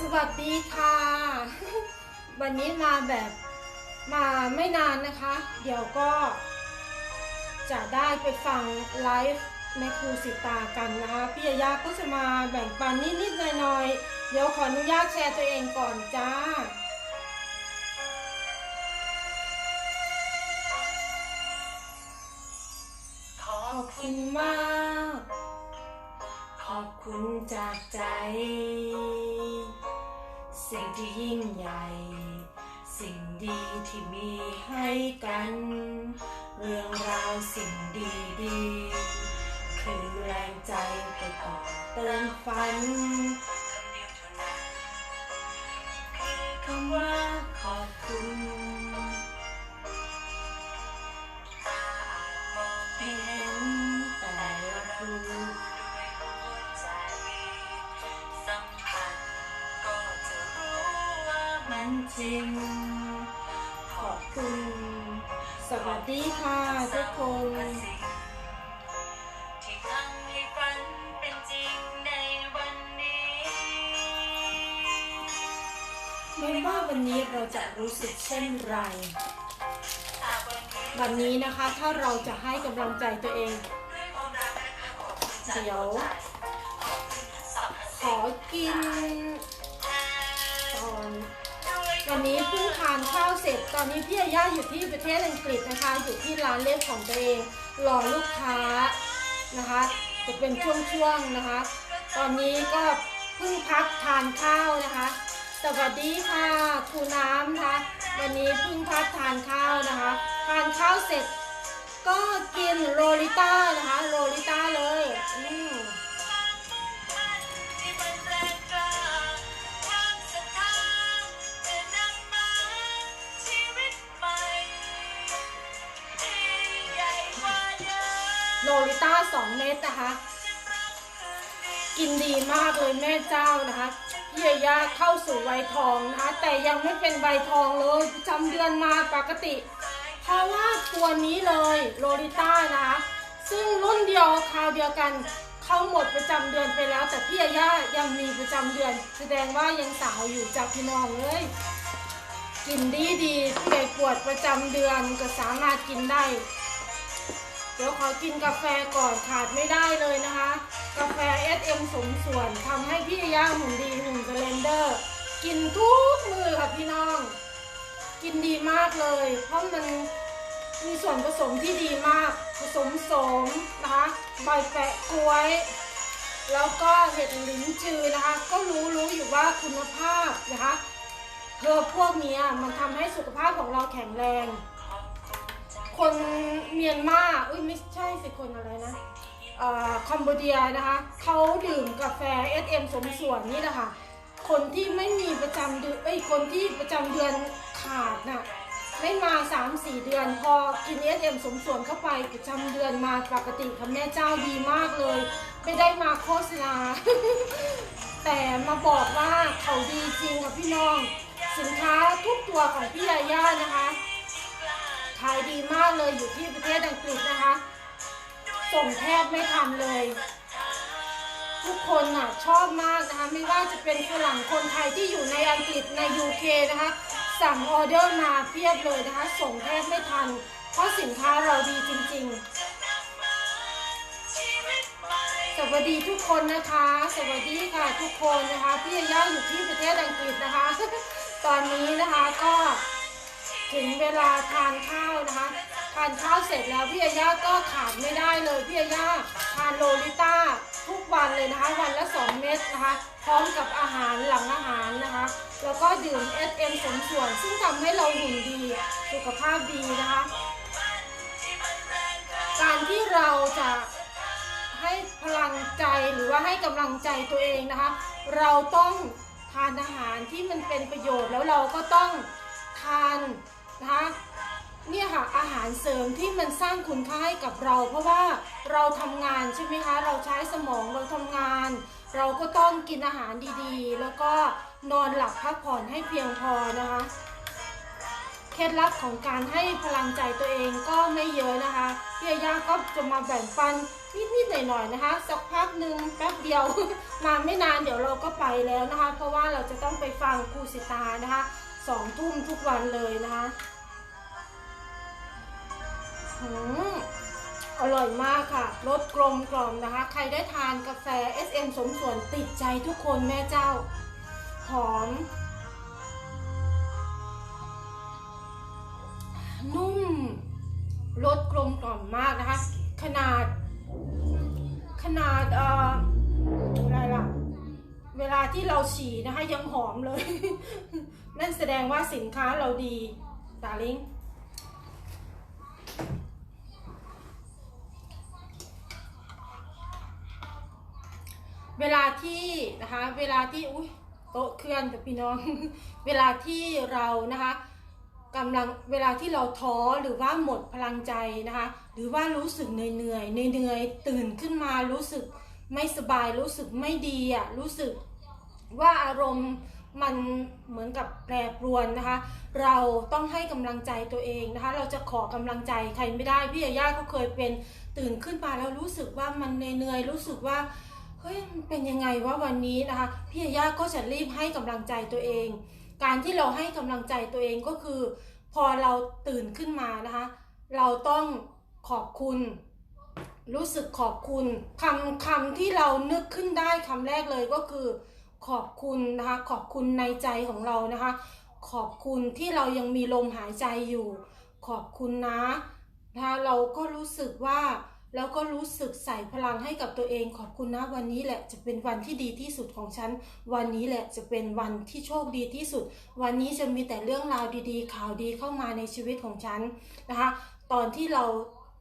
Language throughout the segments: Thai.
สวัสดีค่ะ วันนี้มาแบบมาไม่นานนะคะ เดี๋ยวก็ จะได้ไปฟังไลฟ์ในครูสิตากันนะคะ พี่ยายาก็จะมาแบ่งปันนิดๆหน่อยๆ เดี๋ยวขออนุญาตแชร์ตัวเองก่อนจ้าขอบคุณมาก ขอบคุณจากใจ สิ่งที่ยิ่งใหญ่ สิ่งดีที่มีให้กัน เรื่องราวสิ่งดีดีๆคือแรงใจให้ต่อเติมฝันคำเดียวเท่านั้นคือคำว่า วันนี้เราจะรู้สึกเช่นไร วันนี้นะคะถ้าเราจะให้กำลังใจตัวเอง เดี๋ยว ขอกินตอนวันนี้เพิ่งทานข้าวเสร็จ ตอนนี้พี่อาย่าอยู่ที่ประเทศอังกฤษนะคะ อยู่ที่ร้านเล็บของตัวเอง รอลูกค้านะคะ จะเป็นช่วงๆนะคะ ตอนนี้ก็เพิ่งพักทานข้าวนะคะ สวัสดีค่ะครูน้ำนะคะ วันนี้เพิ่งพักทานข้าวนะคะ ทานข้าวเสร็จก็กินโรลิต้านะคะโรลิต้าเลยอืมที่มันแรงกล้าความศรัทธาจะนำมาชีวิตใหม่ที่ใหญ่กว่าเดิมโรลิต้าสองเม็ดนะคะ กินดีมากเลยแม่เจ้านะคะพี่ยาย่าเข้าสู่วัยทองนะคะแต่ยังไม่เป็นวัยทองเลยประจำเดือนมาปกติ เพราะว่าตัวนี้เลยโรลิต้านะคะซึ่งรุ่นเดียวคราวเดียวกันเขาหมดประจำเดือนไปแล้ว แต่พี่ยาย่ายังมีประจำเดือน แสดงว่ายังสาวอยู่จากพี่น้องเลยกินดีดีๆผู้ใหญ่ปวดประจำเดือนก็สามารถกินได้ เดี๋ยวขอกินกาแฟก่อนขาดไม่ได้เลยนะคะ สมส่วนทำให้พี่ย่าหุ่นดีหุ่นสเลนเดอร์ กินทุกมือค่ะพี่น้อง กินดีมากเลย เพราะมันมีส่วนผสมที่ดีมาก ผสมสมนะคะใบแปะกล้วย แล้วก็เห็ดลิ้นจือนะคะ ก็รู้รู้อยู่ว่าคุณภาพนะคะเธอพวกนี้มันทำให้สุขภาพของเราแข็งแรง คนเมียนมาอุ้ยไม่ใช่สิคนอะไรนะ คอมโบเดียนะคะเขาดื่มกาแฟ SM สมส่วนนี่แหละค่ะ คนที่ไม่มีประจำเดือนเอ้คนที่ประจำเดือนขาดน่ะไม่มา 3-4 เดือน พอกิน SM สมส่วนเข้าไปประจำเดือนมาปกติค่ะแม่เจ้าดีมากเลย ไม่ได้มาโฆษณา แต่มาบอกว่าเขาดีจริงค่ะพี่น้อง สินค้าทุกตัวของพี่ยาย่านะคะขายดีมากเลยอยู่ที่ประเทศอังกฤษนะคะ ส่งแทบไม่ทันเลย ทุกคนน่ะชอบมากนะคะ ไม่ว่าจะเป็นฝรั่งคนไทยที่อยู่ในอังกฤษใน UK นะคะ สั่งออเดอร์มาเพียบเลยนะคะ ส่งแทบไม่ทัน เพราะสินค้าเราดีจริง ๆ สวัสดีทุกคนนะคะ สวัสดีค่ะทุกคนนะคะ พี่ยาย่าอยู่ที่ประเทศอังกฤษนะคะ ตอนนี้นะคะก็ถึงเวลาทานข้าวนะคะ ทานข้าวเสร็จแล้วพี่ยาย่าก็ขาดไม่ได้เลยพี่ยาย่าทานโลลิต้าทุกวันเลยนะคะ วันละ 2 เม็ดนะคะ พร้อมกับอาหารหลังอาหารนะคะ แล้วก็ดื่ม SM สมส่วน ซึ่งทำให้เราหุ่นดีสุขภาพดีนะคะ การที่เราจะให้พลังใจหรือว่าให้กำลังใจตัวเองนะคะ เราต้องทานอาหารที่มันเป็นประโยชน์แล้วเราก็ต้องทานนะคะ เนี่ยค่ะอาหารเสริมที่มันสร้างคุณค่าให้กับเรา เพราะว่าเราทำงานใช่ไหมคะเราใช้สมองเราทำงาน เราก็ต้องกินอาหารดีๆ แล้วก็นอนหลับพักผ่อนให้เพียงพอนะคะเคล็ดลับของการให้พลังใจตัวเองก็ไม่เยอะนะคะพี่ยาย่าก็จะมาแบ่งปันนิดๆหน่อยๆนะคะ สักพักหนึ่งแป๊บเดียวมาไม่นานเดี๋ยวเราก็ไปแล้วนะคะ เพราะว่าเราจะต้องไปฟังครูสิตานะคะสองทุ่มทุกวันเลยนะคะ อร่อยมากค่ะ รสกลมกล่อมนะคะ ใครได้ทานกาแฟ SM สมส่วนติดใจทุกคนแม่เจ้า หอม นุ่ม รสกลมกล่อมมากนะคะ ขนาด ขนาดเอ่ออะไรล่ะ เวลาที่เราฉี่นะคะ ยังหอมเลย นั่นแสดงว่าสินค้าเราดีตาลิง เวลาที่นะคะเวลาที่อุ้ยโต๊ะเคลื่อนกับพี่น้อง เวลาที่เรานะคะกำลังเวลาที่เราท้อหรือว่าหมดพลังใจนะคะ หรือว่ารู้สึกเหนื่อยเหนื่อยเหนื่อยตื่นขึ้นมารู้สึกไม่สบายรู้สึกไม่ดีอะรู้สึกว่าอารมณ์มันเหมือนกับแปรปรวนนะคะ เราต้องให้กำลังใจตัวเองนะคะ เราจะขอกำลังใจใครไม่ได้พี่ยาย่าก็เคยเป็นตื่นขึ้นมาแล้วรู้สึกว่ามันเหนื่อยๆรู้สึกว่า เฮ้ยมันเป็นยังไงว่าวันนี้นะคะ พี่ยาย่าก็จะรีบให้กำลังใจตัวเอง การที่เราให้กำลังใจตัวเองก็คือ พอเราตื่นขึ้นมานะคะ เราต้องขอบคุณ รู้สึกขอบคุณคำคำที่เรานึกขึ้นได้คำแรกเลยก็คือ ขอบคุณนะคะ ขอบคุณในใจของเรานะคะ ขอบคุณที่เรายังมีลมหายใจอยู่ ขอบคุณนะนะคะเราก็รู้สึกว่า แล้วก็รู้สึกใส่พลังให้กับตัวเองขอบคุณนะวันนี้แหละจะเป็นวันที่ดีที่สุดของฉัน วันนี้แหละจะเป็นวันที่โชคดีที่สุด วันนี้จะมีแต่เรื่องราวดีๆ ข่าวดีเข้ามาในชีวิตของฉันนะคะตอนที่เรา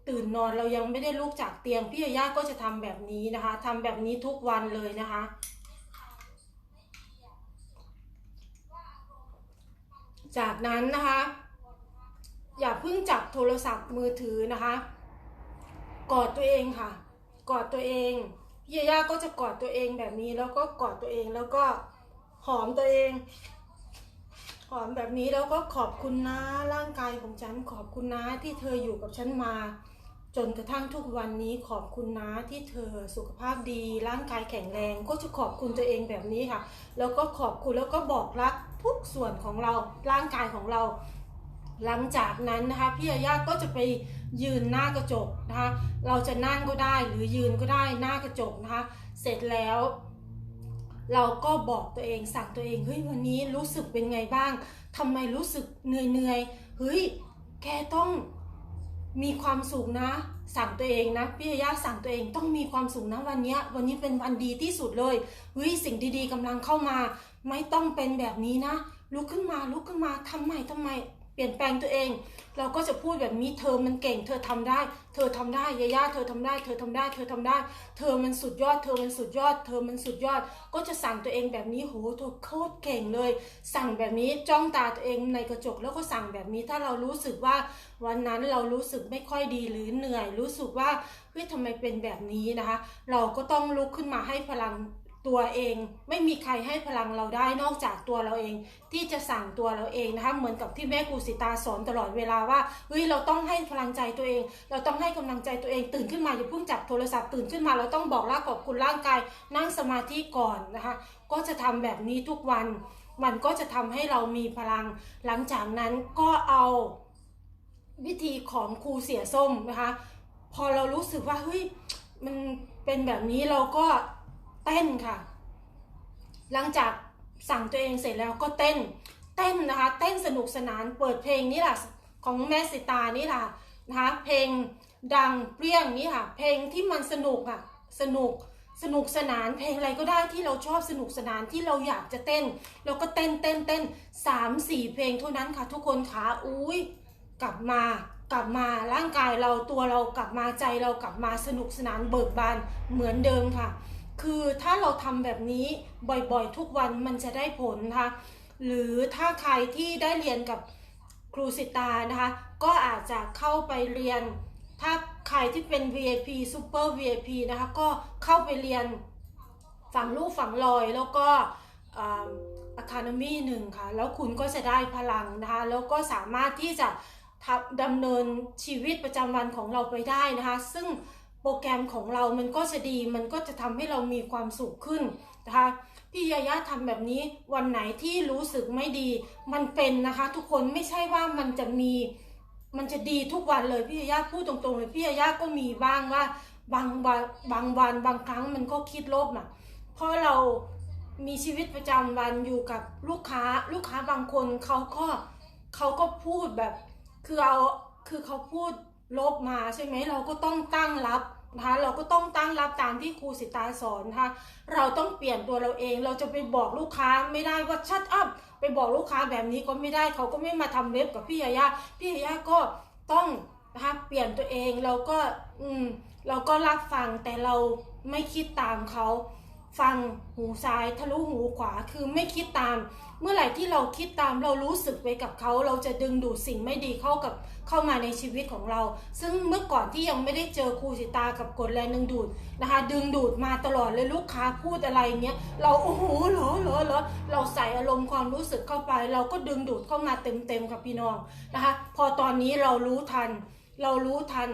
ตื่นนอนเรายังไม่ได้ลุกจากเตียงพี่ยาย่าก็จะทำแบบนี้นะคะทำแบบนี้ทุกวันเลยนะคะ จากนั้นนะคะ อย่าเพิ่งจับโทรศัพท์มือถือนะคะ กอดตัวเองค่ะ กอดตัวเองพี่ยาย่าก็จะกอดตัวเองแบบนี้แล้วก็กอดตัวเองแล้วก็หอมตัวเอง หอมแบบนี้แล้วก็ขอบคุณนะร่างกายของฉันขอบคุณนะที่เธออยู่กับฉันมา จนกระทั่งทุกวันนี้ขอบคุณนะที่เธอสุขภาพดี ร่างกายแข็งแรง ก็จะขอบคุณตัวเองแบบนี้ค่ะ แล้วก็ขอบคุณแล้วก็บอกรักทุกส่วนของเราร่างกายของเรา หลังจากนั้นนะคะพี่ยาย่าก็จะไปยืนหน้ากระจกนะคะเราจะนั่งก็ได้หรือยืนก็ได้หน้ากระจกนะคะเสร็จแล้ว เราก็บอกตัวเองสั่งตัวเองเฮ้ยวันนี้รู้สึกเป็นไงบ้างทำไมรู้สึกเหนื่อยเหนื่อยๆเฮ้ยแกต้องมีความสุขนะ สั่งตัวเองนะพี่ยาย่าสั่งตัวเองต้องมีความสุขนะวันนี้วันนี้เป็นวันดีที่สุดเลยเฮ้ยสิ่งดีๆกำลังเข้ามา ไม่ต้องเป็นแบบนี้นะลุกขึ้นมาลุกขึ้นมาทำไมทำไม เปลี่ยนแปลงตัวเอง เราก็จะพูดแบบนี้เธอมันเก่ง เธอทำได้ เธอทำได้ยาย่าเธอทำได้ เธอทำได้ เธอทำได้ เธอมันสุดยอด เธอมันสุดยอด เธอมันสุดยอด ก็จะสั่งตัวเองแบบนี้โหเธอโคตรเก่งเลย สั่งแบบนี้จ้องตาตัวเองในกระจกแล้วก็สั่งแบบนี้ ถ้าเรารู้สึกว่าวันนั้นเรารู้สึกไม่ค่อยดีหรือเหนื่อย รู้สึกว่าเฮ้ยทำไมเป็นแบบนี้นะคะ เราก็ต้องลุกขึ้นมาให้พลัง ตัวเอง ไม่มีใครให้พลังเราได้นอกจากตัวเราเอง ที่จะสั่งตัวเราเองนะคะเหมือนกับที่แม่ครูสิตาสอนตลอดเวลาว่าเฮ้ยเราต้องให้พลังใจตัวเอง เราต้องให้กำลังใจตัวเองตื่นขึ้นมาอย่าเพิ่งจับโทรศัพท์ตื่นขึ้นมาเราต้องบอกลาขอบคุณร่างกาย นั่งสมาธิก่อนนะคะก็จะทำแบบนี้ทุกวัน มันก็จะทำให้เรามีพลัง หลังจากนั้นก็เอาวิธีของครูเสียส้มนะคะ พอเรารู้สึกว่าเฮ้ยมันเป็นแบบนี้เราก็ เต้นค่ะ หลังจากสั่งตัวเองเสร็จแล้วก็เต้น เต้นนะคะ เต้นสนุกสนานเปิดเพลงนี่แหละของแม่สิตานี่แหละนะคะเพลงดังเปรี้ยงนี่ค่ะ เพลงที่มันสนุกอะสนุกสนุกสนานเพลงอะไรก็ได้ที่เราชอบสนุกสนานที่เราอยากจะเต้นเราก็เต้นเต้นเต้นสามสี่เพลงเท่านั้นค่ะ ทุกคนขาอุ้ยกลับมากลับมาร่างกายเราตัวเรากลับมาใจเรากลับมาสนุกสนานเบิกบานเหมือนเดิมค่ะ คือถ้าเราทำแบบนี้บ่อยๆ ทุกวันมันจะได้ผลนะคะหรือถ้าใครที่ได้เรียนกับครูสิตานะคะ ก็อาจจะเข้าไปเรียน ถ้าใครที่เป็น VIP Super VIP นะคะก็เข้าไปเรียนฝั่งลูกฝั่งลอยแล้วก็อ่อ Academy หนึ่งค่ะ แล้วคุณก็จะได้พลังนะคะ แล้วก็สามารถที่จะดำเนินชีวิตประจำวันของเราไปได้นะคะ ซึ่ง โปรแกรมของเรามันก็จะดี มันก็จะทำให้เรามีความสุขขึ้นนะคะพี่ยาย่าทำแบบนี้วันไหนที่รู้สึกไม่ดี มันเป็นนะคะ ทุกคนไม่ใช่ว่ามันจะมี มันจะดีทุกวันเลยพี่ยาย่าพูดตรงๆเลยพี่ยาย่าก็มีบ้างว่าบางวันบางวันบางครั้งมันก็คิดลบอะเพราะเรามีชีวิตประจำวันอยู่กับลูกค้าลูกค้าบางคนเขาก็เขาก็พูดแบบ คือเอาคือเขาพูดลบมาใช่ไหมเราก็ต้องตั้งรับ นะคะเราก็ต้องตั้งรับตามที่ครูสิตาสอนนะคะเราต้องเปลี่ยนตัวเราเอง เราจะไปบอกลูกค้าไม่ได้ว่าชัดอัพไปบอกลูกค้าแบบนี้ก็ไม่ได้เขาก็ไม่มาทำเล็บกับพี่ยายาพี่ยายาก็ต้องนะคะเปลี่ยนตัวเองเราก็อืมเราก็รับฟังแต่เราไม่คิดตามเขา ฟังหูซ้ายทะลุหูขวาคือไม่คิดตาม เมื่อไหร่ที่เราคิดตามเรารู้สึกไปกับเขา เราจะดึงดูดสิ่งไม่ดีเข้ากับเข้ามาในชีวิตของเรา ซึ่งเมื่อก่อนที่ยังไม่ได้เจอครูสิตากับกฎแรงดึงดูดนะคะ ดึงดูดมาตลอดเลยลูกค้าพูดอะไรเงี้ยเราโอ้โหเหรอเหรอเหรอเราใส่อารมณ์ความรู้สึกเข้าไป เราก็ดึงดูดเข้ามาเต็มเต็มๆกับพี่น้องนะคะ พอตอนนี้เรารู้ทัน เรารู้ทัน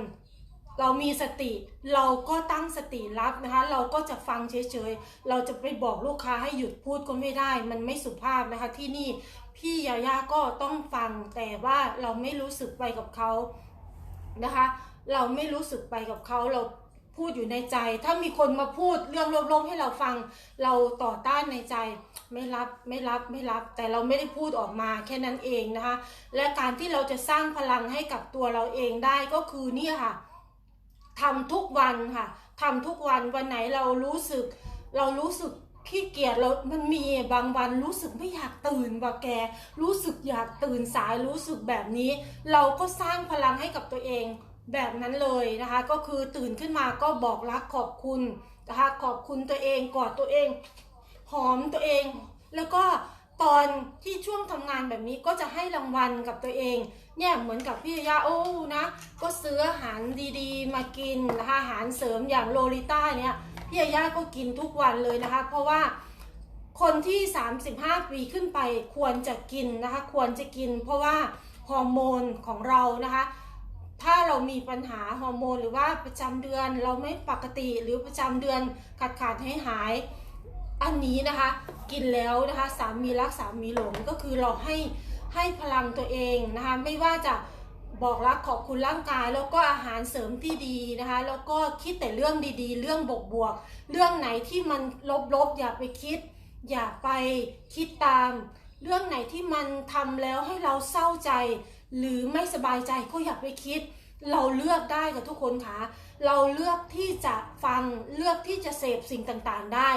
เรามีสติ เราก็ตั้งสติรับนะคะ เราก็จะฟังเฉยๆ เราจะไปบอกลูกค้าให้หยุดพูดก็ไม่ได้ มันไม่สุภาพนะคะที่นี่พี่ยาย่าก็ต้องฟังแต่ว่าเราไม่รู้สึกไปกับเขานะคะ เราไม่รู้สึกไปกับเขาเราพูดอยู่ในใจ ถ้ามีคนมาพูดเรื่องลบๆให้เราฟัง เราต่อต้านในใจ ไม่รับไม่รับไม่รับ แต่เราไม่ได้พูดออกมาแค่นั้นเองนะคะ และการที่เราจะสร้างพลังให้กับตัวเราเองได้ก็คือเนี่ยค่ะ ทำทุกวันค่ะทำทุกวันวันไหนเรารู้สึก เรารู้สึกขี้เกียจเรามันมีบางวันรู้สึกไม่อยากตื่นว่าแก รู้สึกอยากตื่นสายรู้สึกแบบนี้ เราก็สร้างพลังให้กับตัวเองแบบนั้นเลยนะคะ ก็คือตื่นขึ้นมาก็บอกรักขอบคุณนะคะขอบคุณตัวเองกอดตัวเอง หอมตัวเอง นที่ช่วงทำงานแบบนี้ก็จะให้รางวัลกับตัวเอง เนี่ยเหมือนกับพี่ยาโอ้นะ ก็ซื้ออาหารดีๆ มากินนะคะอาหารเสริมอย่างโลลิต้าเนี่ยพี่ยาย่าก็กินทุกวันเลยนะคะ เพราะว่าคนที่ 35 ปีขึ้นไปควรจะกินนะคะ ควรจะกิน เพราะว่าฮอร์โมนของเรานะคะ ถ้าเรามีปัญหาฮอร์โมนหรือว่าประจำเดือนเราไม่ปกติหรือประจำเดือนขาดขาดให้หาย อันนี้นะคะ กินแล้วนะคะสามีรักสามีหลงก็คือเราให้ให้พลังตัวเองนะคะไม่ว่าจะบอกรักขอบคุณร่างกาย แล้วก็อาหารเสริมที่ดีนะคะ แล้วก็คิดแต่เรื่องดีๆ เรื่องบวกๆเรื่องไหนที่มันลบๆอย่าไปคิด อย่าไปคิดตาม เรื่องไหนที่มันทำแล้วให้เราเศร้าใจ หรือไม่สบายใจก็อย่าไปคิด เราเลือกได้กับทุกคนค่ะเราเลือกที่จะฟังเลือกที่จะเสพสิ่งต่างๆได้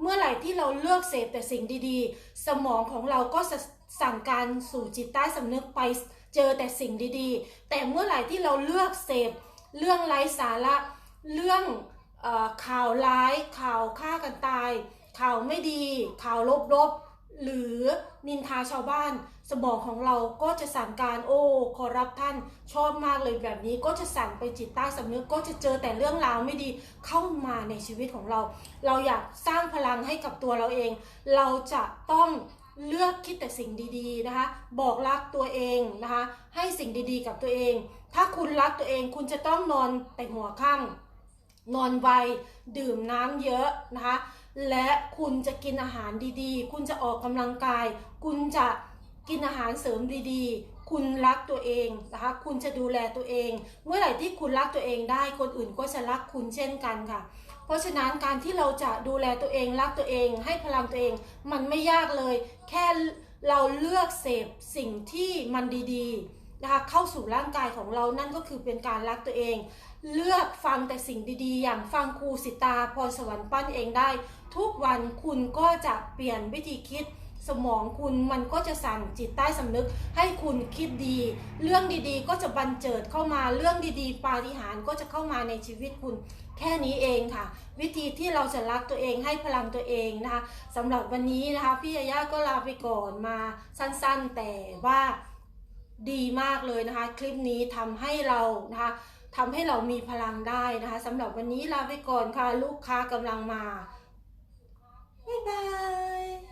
เมื่อไหร่ที่เราเลือกเสพแต่สิ่งดีๆ สมองของเราก็สั่งการสู่จิตใต้สำนึกไปเจอแต่สิ่งดีๆ แต่เมื่อไหร่ที่เราเลือกเสพเรื่องไร้สาระ เรื่องอข่าวร้าย ข่าวฆ่ากันตาย ข่าวไม่ดี ข่าวลบๆ หรือนินทาชาวบ้าน สมองของเราก็จะสั่งการโอ้ขอรับท่านชอบมากเลยแบบนี้ก็จะสั่งไปจิตใต้สำนึกก็จะเจอแต่เรื่องราวไม่ดีเข้ามาในชีวิตของเรา เราอยากสร้างพลังให้กับตัวเราเอง เราจะต้องเลือกคิดแต่สิ่งดีๆนะคะ บอกรักตัวเองนะคะ ให้สิ่งดีๆกับตัวเอง ถ้าคุณรักตัวเองคุณจะต้องนอนแต่หัวค่ำนอนไวดื่มน้ำเยอะนะคะ และคุณจะกินอาหารดีๆ คุณจะออกกำลังกาย คุณจะ กินอาหารเสริมดีๆ คุณรักตัวเองนะคะ คุณจะดูแลตัวเอง เมื่อไหร่ที่คุณรักตัวเองได้ คนอื่นก็จะรักคุณเช่นกันค่ะ เพราะฉะนั้นการที่เราจะดูแลตัวเองรักตัวเอง ให้พลังตัวเอง มันไม่ยากเลย แค่เราเลือกเสพสิ่งที่มันดีๆนะคะเข้าสู่ร่างกายของเรานั่นก็คือเป็นการรักตัวเอง เลือกฟังแต่สิ่งดีๆ อย่างฟังครูสิตาพรสวรรค์ปั้นเองได้ ทุกวันคุณก็จะเปลี่ยนวิธีคิด สมองคุณมันก็จะสั่งจิตใต้สำนึกให้คุณคิดดี เรื่องดีๆ ก็จะบันเจิดเข้ามาเรื่องดีๆ ปาฏิหาริย์ก็จะเข้ามาในชีวิตคุณแค่นี้เองค่ะ วิธีที่เราจะรักตัวเองให้พลังตัวเองนะคะสำหรับวันนี้นะคะพี่ยาย่าก็ลาไปก่อนมาสั้นๆ แต่ว่าดีมากเลยนะคะ คลิปนี้ทำให้เรานะคะทำให้เรามีพลังได้นะคะสำหรับวันนี้ลาไปก่อนค่ะ ลูกค้ากำลังมา บ๊ายบาย